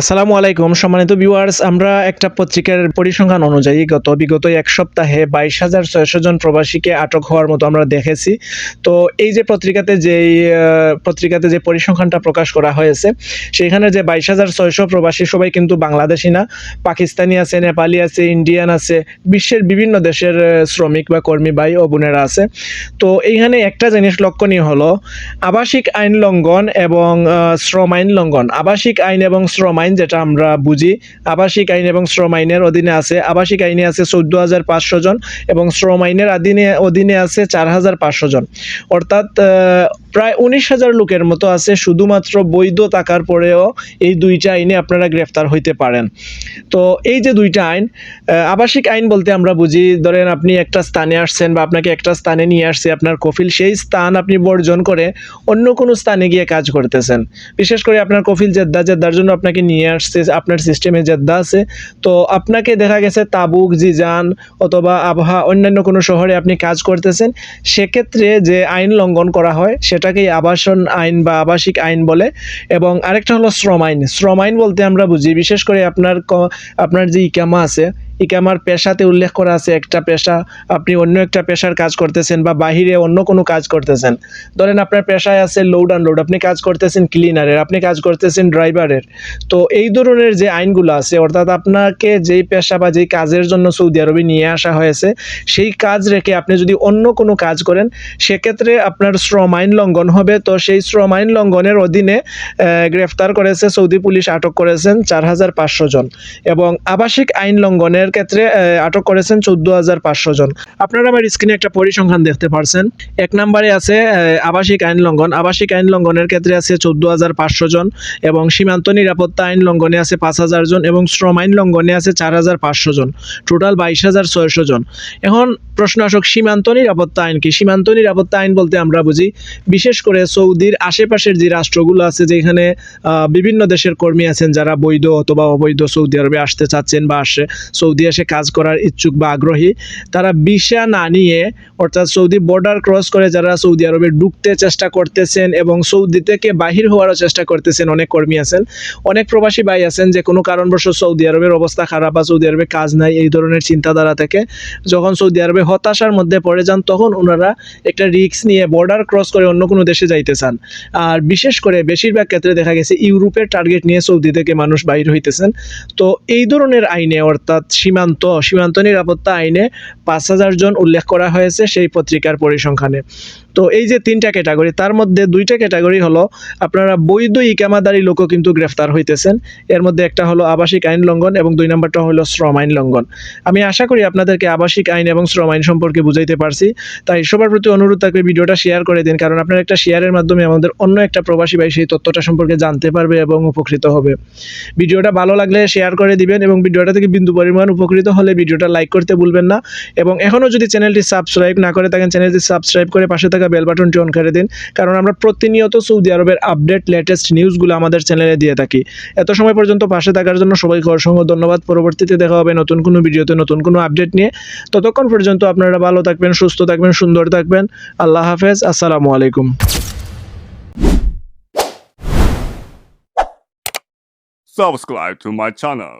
আসসালামু আলাইকুম, সম্মানিত ভিউয়ার্স আমরা একটা পত্রিকার পরিসংখ্যান অনুযায়ী গত বিগত এক সপ্তাহে বাইশ হাজার ছয়শো জন প্রবাসীকে আটক হওয়ার মতো আমরা দেখেছি। তো এই যে পত্রিকাতে যেই পত্রিকাতে যে পরিসংখ্যানটা প্রকাশ করা হয়েছে, সেখানে যে বাইশ হাজার ছয়শো প্রবাসী সবাই কিন্তু বাংলাদেশি না। পাকিস্তানি আছে, নেপালি আছে, ইন্ডিয়ান আছে, বিশ্বের বিভিন্ন দেশের শ্রমিক বা কর্মী ভাই ও বোনেরা আছে। তো এইখানে একটা জিনিস লক্ষণীয় হলো, আবাসিক আইন লঙ্ঘন এবং শ্রম আইন লঙ্ঘন। আবাসিক আইন এবং শ্রম আইন যেটা আমরা বুঝি, আবাসিক আইন এবং শ্রম আইনের অধীনে আছে, আবাসিক আইনে আছে চোদ্দ হাজার পাঁচশো জন এবং শ্রম আইনের অধীনে অধীনে আছে চার হাজার পাঁচশো জন। অর্থাৎ প্রায় উনিশ হাজার লোকের মতো আছে, শুধুমাত্র বৈধ থাকার পরেও এই দুইটা আইনে আপনারা গ্রেফতার হইতে পারেন। তো এই যে দুইটা আইন আবাসিক আইন বলতে আমরা বুঝি, ধরেন আপনি একটা স্থানে আসছেন বা আপনাকে একটা স্থানে নিয়ে আসছে, আপনার কফিল, সেই স্থান আপনি বর্জন করে অন্য কোনো স্থানে গিয়ে কাজ করতেছেন। বিশেষ করে আপনার কফিল জেদ্দা, জেদ্দার জন্য আপনাকে নিয়ে আসছে, আপনার সিস্টেমে জেদ্দা আছে। তো আপনাকে দেখা গেছে তাবুক, জিজান অথবা আবহা অন্যান্য কোনো শহরে আপনি কাজ করতেছেন, সেক্ষেত্রে যে আইন লঙ্ঘন করা হয় সেটাকেই আবাসন আইন বা আবাসিক আইন বলে এবং আরেকটা হলো শ্রম আইন। শ্রম আইন বলতে আমরা বুঝি, বিশেষ করে আপনার আপনার যে ইকামা আছে ইকামার পেশাতে উল্লেখ করা আছে, একটা পেশা, আপনি অন্য একটা পেশার কাজ করতেছেন বা বাহিরে অন্য কোনো কাজ করতেছেন। ধরেন আপনার পেশায় আছে লোড আনলোড আপনি কাজ করতেছেন ক্লিনারের আপনি কাজ করতেছেন ড্রাইভারের তো এই ধরনের যে আইনগুলো আছে, অর্থাৎ আপনাকে যেই পেশা বা যেই কাজের জন্য সৌদি আরবে নিয়ে আসা হয়েছে, সেই কাজ রেখে আপনি যদি অন্য কোনো কাজ করেন, সেক্ষেত্রে আপনার শ্রম আইন লঙ্ঘন হবে। তো সেই শ্রম আইন লঙ্ঘনের অধীনে গ্রেফতার করেছে সৌদি পুলিশ, আটক করেছেন চার হাজার পাঁচশো জন। এবং আবাসিক আইন লঙ্ঘনের ক্ষেত্রে আহ, আটক করেছেন চোদ্দ হাজার পাঁচশো জন। আপনারা আমার স্ক্রিনে একটা পরিসংখ্যান দেখতে পারছেন। এক নম্বরে আছে আবাসিক আইন লঙ্ঘন। আবাসিক আইন লঙ্ঘনের ক্ষেত্রে আছে চোদ্দ হাজার পাঁচশো জন এবং সীমান্ত নিরাপত্তা আইন লঙ্ঘনে আছে পাঁচ হাজার জন এবং শ্রম আইন লঙ্ঘনে আছে চার হাজার পাঁচশো জন। টোটাল বাইশ হাজার ছয়শো জন। এখন প্রশ্ন আসক সীমান্ত নিরাপত্তা আইন কি? সীমান্ত নিরাপত্তা আইন বলতে আমরা বুঝি বিশেষ করে সৌদির আশেপাশের যে রাষ্ট্রগুলো আছে যেখানে বিভিন্ন দেশের কর্মী আছেন যারা বৈধ অথবা অবৈধ সৌদি আরবে আসতে চাচ্ছেন বা আসে সৌদি এসে কাজ করার ইচ্ছুক বা আগ্রহী, তারা ভিসা না নিয়ে, অর্থাৎ সৌদি বর্ডার ক্রস করে যারা সৌদি আরবে ঢুকতে চেষ্টা করতেছেন এবং সৌদি থেকে বাহির হওয়ারও চেষ্টা করতেছেন, অনেক কর্মী আছেন। অনেক প্রবাসী ভাই আছেন যে কোনো কারণবশত সৌদি আরবের অবস্থা খারাপ বা সৌদি আরবে কাজ নাই, এই ধরনের চিন্তাধারা থেকে যখন সৌদি আরবে হতাশার মধ্যে পড়ে যান, তখন ওনারা একটা রিস্ক নিয়ে বর্ডার ক্রস করে অন্য কোনো দেশে যাইতে চান। আর বিশেষ করে বেশিরভাগ ক্ষেত্রে দেখা গেছে, ইউরোপের টার্গেট নিয়ে সৌদি থেকে মানুষ বাইর হইতেছেন। তো এই ধরনের আইনে, অর্থাৎ সীমান্ত সীমান্ত নিরাপত্তা আইনে পাঁচ হাজার জন উল্লেখ করা হয়েছে সেই পত্রিকার পরিসংখ্যানে। তো এই যে তিনটা ক্যাটাগরি তার মধ্যে দুইটা ক্যাটাগরি হলো আপনারা বৈধ ইকামাদারি লোকও কিন্তু গ্রেফতার হইতেছেন। এর মধ্যে একটা হলো আবাসিক আইন লঙ্ঘন এবং দুই নম্বরটা হলো শ্রম আইন লঙ্ঘন। আমি আশা করি আপনাদেরকে আবাসিক আইন এবং শ্রম আইন সম্পর্কে বুঝাইতে পারছি। তাই সবার প্রতি অনুরোধ থাকবে ভিডিওটা শেয়ার করে দিন, কারণ আপনার একটা শেয়ারের মাধ্যমে আমাদের অন্য একটা প্রবাসী ভাই সেই তথ্যটা সম্পর্কে জানতে পারবে এবং উপকৃত হবে। ভিডিওটা ভালো লাগলে শেয়ার করে দিবেন এবং ভিডিওটা থেকে বিন্দু পরিমাণ উপকৃত হলে ভিডিওটা লাইক করতে ভুলবেন না। এবং এখনও যদি চ্যানেলটি সাবস্ক্রাইব না করে থাকেন চ্যানেলটি সাবস্ক্রাইব করে পাশে থাকা বেল বাটনটি অন করে দিন। কারণ আমরা প্রতিনিয়ত সৌদি আরবের আপডেট লেটেস্ট নিউজগুলো আমাদের চ্যানেলে দিয়ে থাকি। এত সময় পর্যন্ত পাশে থাকার জন্য সবাইকে অসংখ্য ধন্যবাদ। পরবর্তীতে দেখা হবে নতুন কোনো ভিডিওতে নতুন কোনো আপডেট নিয়ে। ততক্ষণ পর্যন্ত আপনারা ভালো থাকবেন, সুস্থ থাকবেন, সুন্দর থাকবেন। আল্লাহ হাফেজ, আসসালামু আলাইকুম। Subscribe to my channel.